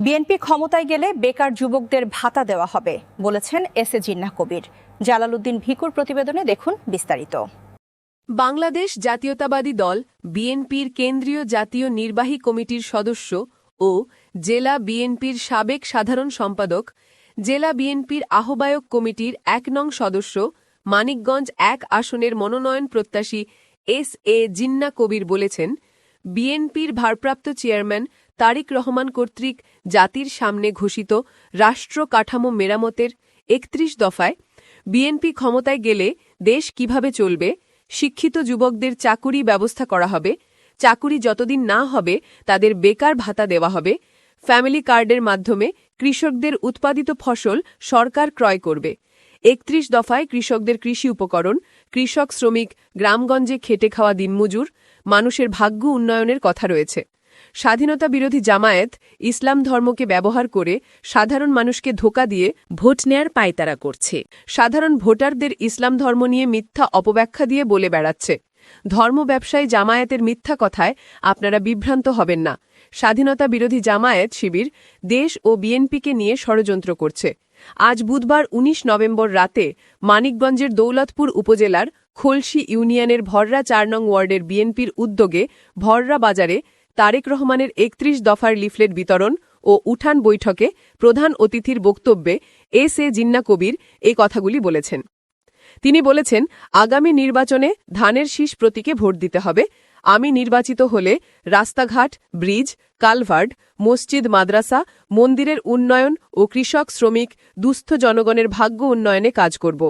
BNP ক্ষমতায় গেলে বেকার যুবকদের ভাতা দেওয়া হবে, বলেছেন এস এ জিন্না কবির। জালালউদ্দিন ভিকুর প্রতিবেদনে দেখুন বিস্তারিত। বাংলাদেশ জাতীয়তাবাদী দল, বিএনপির কেন্দ্রীয় জাতীয় নির্বাহী কমিটির সদস্য ও জেলা বিএনপির সাবেক সাধারণ সম্পাদক, জেলা বিএনপির আহ্বায়ক কমিটির এক নং সদস্য, মানিকগঞ্জ এক আসনের মনোনয়ন প্রত্যাশী এস এ জিন্না কবির বলেছেন, বিএনপির ভারপ্রাপ্ত চেয়ারম্যান তারিক রহমান কর্তৃক জাতির সামনে ঘোষিত রাষ্ট্র কাঠামো মেরামতের একত্রিশ দফায় বিএনপি ক্ষমতায় গেলে দেশ কীভাবে চলবে, শিক্ষিত যুবকদের চাকুরি ব্যবস্থা করা হবে, চাকুরি যতদিন না হবে তাদের বেকার ভাতা দেওয়া হবে, ফ্যামিলি কার্ডের মাধ্যমে কৃষকদের উৎপাদিত ফসল সরকার ক্রয় করবে, একত্রিশ দফায় কৃষকদের কৃষি উপকরণ, কৃষক শ্রমিক, গ্রামগঞ্জে খেটে খাওয়া দিনমজুর, মানুষের ভাগ্য উন্নয়নের কথা রয়েছে। স্বাধীনতা বিরোধী জামায়াত ইসলাম ধর্মকে ব্যবহার করে সাধারণ মানুষকে ধোকা দিয়ে ভোট নেয়ার পায়তারা করছে। সাধারণ ভোটারদের ইসলাম ধর্ম নিয়ে মিথ্যা অপব্যাখ্যা দিয়ে বলে বেড়াচ্ছে। ধর্ম ব্যবসায়ী জামায়াতের মিথ্যা কথায় আপনারা বিভ্রান্ত হবেন না। স্বাধীনতা বিরোধী জামায়াত শিবির দেশ ও বিএনপিকে নিয়ে ষড়যন্ত্র করছে। আজ বুধবার ১৯ নভেম্বর রাতে মানিকগঞ্জের দৌলতপুর উপজেলার খোলসি ইউনিয়নের ভররা চার নং ওয়ার্ডের বিএনপির উদ্যোগে ভররা বাজারে তারেক রহমানের একত্রিশ দফার লিফলেট বিতরণ ও উঠান বৈঠকে প্রধান অতিথির বক্তব্যে এস এ জিন্না কবির এই কথাগুলি বলেছেন। তিনি বলেছেন, আগামী নির্বাচনে ধানের শীষ প্রতীকে ভোট দিতে হবে। আমি নির্বাচিত হলে রাস্তাঘাট, ব্রিজ, কালভার্ট, মসজিদ, মাদ্রাসা, মন্দিরের উন্নয়ন ও কৃষক, শ্রমিক, দুস্থ জনগণের ভাগ্য উন্নয়নে কাজ করব।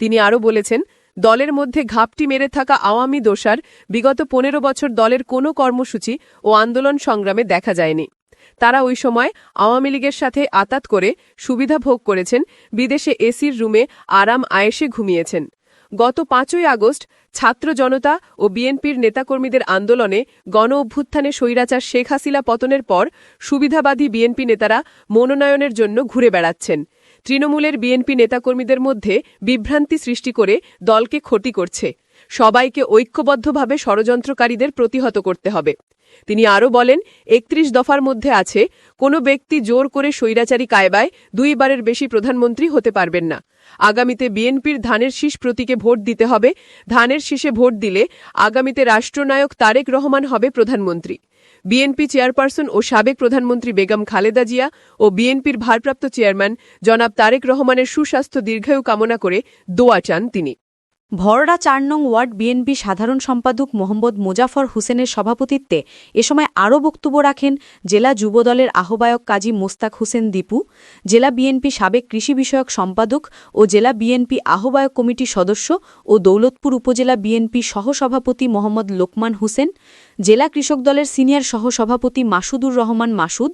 তিনি আরও বলেছেন দলের মধ্যে ঘাপটি মেরে থাকা আওয়ামী দোষার বিগত পনেরো বছর দলের কোনো কর্মসূচি ও আন্দোলন সংগ্রামে দেখা যায়নি। তারা ওই সময় আওয়ামী লীগের সাথে আতাত করে সুবিধা ভোগ করেছেন, বিদেশে এসির রুমে আরাম আয়েসে ঘুমিয়েছেন। গত পাঁচই আগস্ট ছাত্র জনতা ও বিএনপির নেতাকর্মীদের আন্দোলনে গণ অভ্যুত্থানে স্বৈরাচার শেখ হাসিনা পতনের পর সুবিধাবাদী বিএনপি নেতারা মনোনয়নের জন্য ঘুরে বেড়াচ্ছেন। তৃণমূলের বিএনপি নেতাকর্মীদের মধ্যে বিভ্রান্তি সৃষ্টি করে দলকে ক্ষতি করছে। সবাইকে ঐক্যবদ্ধভাবে ষড়যন্ত্রকারীদের প্রতিহত করতে হবে। তিনি আরও বলেন, একত্রিশ দফার মধ্যে আছে, কোনো ব্যক্তি জোর করে স্বৈরাচারী কায়বায় দুইবারের বেশি প্রধানমন্ত্রী হতে পারবেন না। আগামীতে বিএনপির ধানের শীষ প্রতীকে ভোট দিতে হবে। ধানের শীষে ভোট দিলে আগামীতে রাষ্ট্রনায়ক তারেক রহমান হবে প্রধানমন্ত্রী। বিএনপি চেয়ারপারসন ও সাবেক প্রধানমন্ত্রী বেগম খালেদা জিয়া ও বিএনপির ভারপ্রাপ্ত চেয়ারম্যান জনাব তারেক রহমানের সুস্বাস্থ্য দীর্ঘায়ু কামনা করে দোয়া চান তিনি। ভরড়া চার নং ওয়ার্ড বিএনপি সাধারণ সম্পাদক মোহাম্মদ মোজাফর হোসেনের সভাপতিত্বে এ সময় আরও বক্তব্য রাখেন জেলা যুবদলের আহ্বায়ক কাজী মোস্তাক হোসেন দীপু, জেলা বিএনপি সাবেক কৃষি বিষয়ক সম্পাদক ও জেলা বিএনপি আহ্বায়ক কমিটির সদস্য ও দৌলতপুর উপজেলা বিএনপি সহসভাপতি মোহাম্মদ লোকমান হোসেন, জেলা কৃষক দলের সিনিয়র সহসভাপতি মাসুদুর রহমান মাসুদ,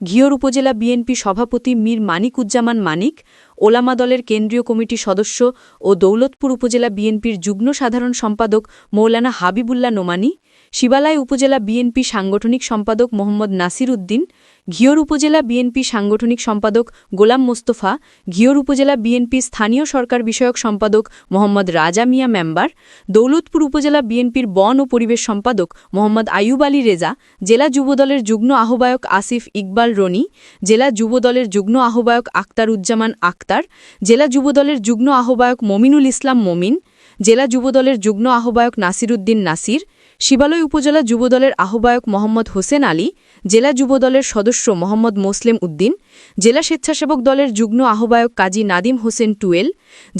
ঘিওর উপজেলা বিএনপি সভাপতি মীর মানিকুজ্জামান মানিক ওলামা দলের কেন্দ্রীয় কমিটি সদস্য ও দৌলতপুর উপজেলা বিএনপির যুগ্ম সাধারণ সম্পাদক মৌলানা হাবিবুল্লাহ নোমানি শিবালয় উপজেলা বিএনপি সাংগঠনিক সম্পাদক মোহাম্মদ নাসির উদ্দিন, ঘিওর উপজেলা বিএনপি সাংগঠনিক সম্পাদক গোলাম মোস্তফা, ঘিওর উপজেলা বিএনপি স্থানীয় সরকার বিষয়ক সম্পাদক মোহাম্মদ রাজা মিয়া মেম্বার, দৌলতপুর উপজেলা বিএনপির বন ও পরিবেশ সম্পাদক মোহাম্মদ আয়ুব আলী রেজা, জেলা যুবদলের যুগ্ম আহ্বায়ক আসিফ ইকবাল রনি, জেলা যুবদলের যুগ্ম আহ্বায়ক আক্তার উজ্জামান আক্তার জেলা যুবদলের যুগ্ম আহ্বায়ক মমিনুল ইসলাম মমিন, জেলা যুবদলের যুগ্ম আহ্বায়ক নাসিরুদ্দিন নাসির শিবালয় উপজেলা যুবদলের আহ্বায়ক মোহাম্মদ হোসেন আলী, জেলা যুবদলের সদস্য মোহাম্মদ মোসলেম উদ্দিন, জেলা স্বেচ্ছাসেবক দলের যুগ্ম আহ্বায়ক কাজী নাদিম হোসেন টুয়েল,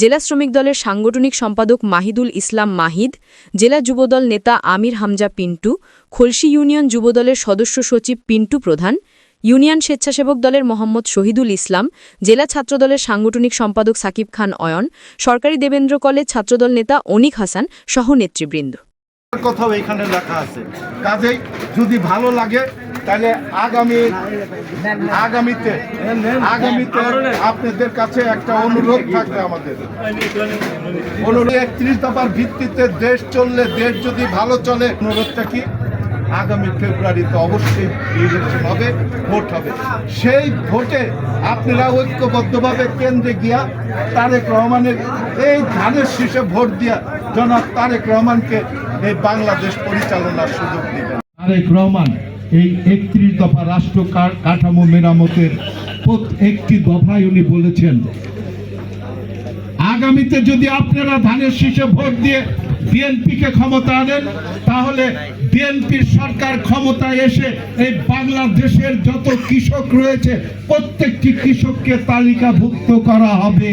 জেলা শ্রমিক দলের সাংগঠনিক সম্পাদক মাহিদুল ইসলাম মাহিদ, জেলা যুবদল নেতা আমির হামজা পিন্টু, খলসি ইউনিয়ন যুবদলের সদস্য সচিব পিন্টু প্রধান, ইউনিয়ন স্বেচ্ছাসেবক দলের মোহাম্মদ শহীদুল ইসলাম, জেলা ছাত্রদলের সাংগঠনিক সম্পাদক সাকিব খান অয়ন, সরকারি দেবেন্দ্র কলেজ ছাত্রদল নেতা অনিক হাসান, সহ নেতৃবৃন্দ। কথাও এখানে লেখা আছে। কাজেই যদি ভালো লাগে, তাহলে আগামী, আগামীতে আগামীতে আপনাদের কাছে একটা অনুরোধ থাকবে আমাদের। অনুরোধ একত্রিশ দফার ভিত্তিতে দেশ চললে, দেশ যদি ভালো চলে, অনুরোধটা কি? আগামী ফেব্রুয়ারিতে অবশ্যই নির্বাচন হবে, ভোট হবে। সেই ভোটে আপনারা ঐক্যবদ্ধভাবে কেন্দ্রে গিয়া তারেক রহমানের এই ধানের শীষে ভোট দিয়া জনাব তারেক রহমানকে এই বাংলাদেশ পরিচালনার সুযোগ দিবেন। তারেক রহমান, এই একত্রিশ দফা রাষ্ট্র কাঠামো মেরামতের প্রত্যেকটি দফায় উনি বলেছেন। আগামীতে যদি আপনারা ধানের শীষে ভোট দিয়ে বিএনপিকে ক্ষমতা আনেন, তাহলে বিএনপির সরকার ক্ষমতায় এসে এই বাংলাদেশের যত কৃষক রয়েছে, প্রত্যেকটি কৃষককে তালিকাভুক্ত করা হবে।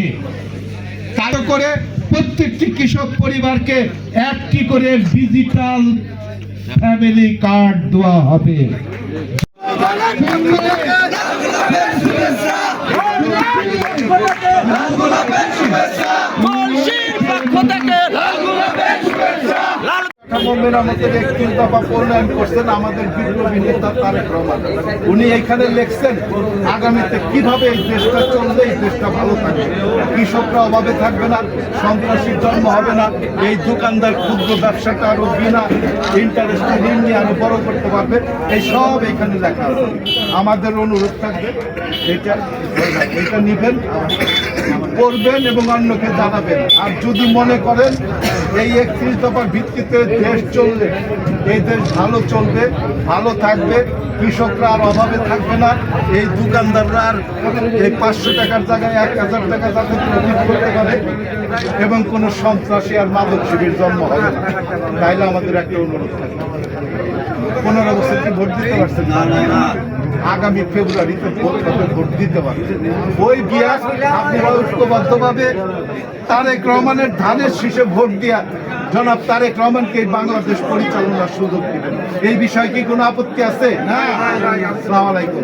তার করে প্রত্যেকটি কৃষক পরিবারকে একটি করে ডিজিটাল ফ্যামিলি কার্ড দেওয়া হবে। কাঠামো মেরামতের একত্রিশ দফা প্রণয়ন করছেন, আমাদের বিপ্লবী নেতা তারেক রহমান। উনি এইখানে লিখছেন, আগামীতে কীভাবে এই দেশটা চললে এই দেশটা ভালো থাকবে? কৃষকরা অভাবে থাকবে না, সন্ত্রাসীর জন্ম হবে না, এই দোকানদার ক্ষুদ্র ব্যবসাটা আরও বিনা ইন্টারেস্টে ঋণ নিয়ে আরও বড় করতে পারবে, এই সব এখানে লেখা আছে। আমাদের অনুরোধ থাকবে, এটা এটা নিবেন। করবেন এবং অন্যকে জানাবেন। আর যদি মনে করেন এই একত্রিশ দফার ভিত্তিতে দেশ চললে, এই দেশ ভালো চলবে, ভালো থাকবে, কৃষকরা আর অভাবে থাকবে না, এই দোকানদাররা আর এই পাঁচশো টাকার জায়গায় এক হাজার টাকা যাতে প্রফিট করতে পারে এবং কোনো সন্ত্রাসী আর মাদক শিবির জন্ম হবে না। তাইলে আমাদের একটা অনুরোধ থাকবে। পনেরো বছর কি ভোট দিতে পারছেন? আগামী ফেব্রুয়ারিতে ভোট ভোট দিতে পারবে। ওই বিয়াস আপনারা ঐক্যবদ্ধভাবে তারেক রহমানের ধানের শীষে ভোট দিয়া জনাব তারেক রহমানকে বাংলাদেশ পরিচালনার সুযোগ দিবেন। এই বিষয়ে কি কোনো আপত্তি আছে? না? আসসালামু আলাইকুম।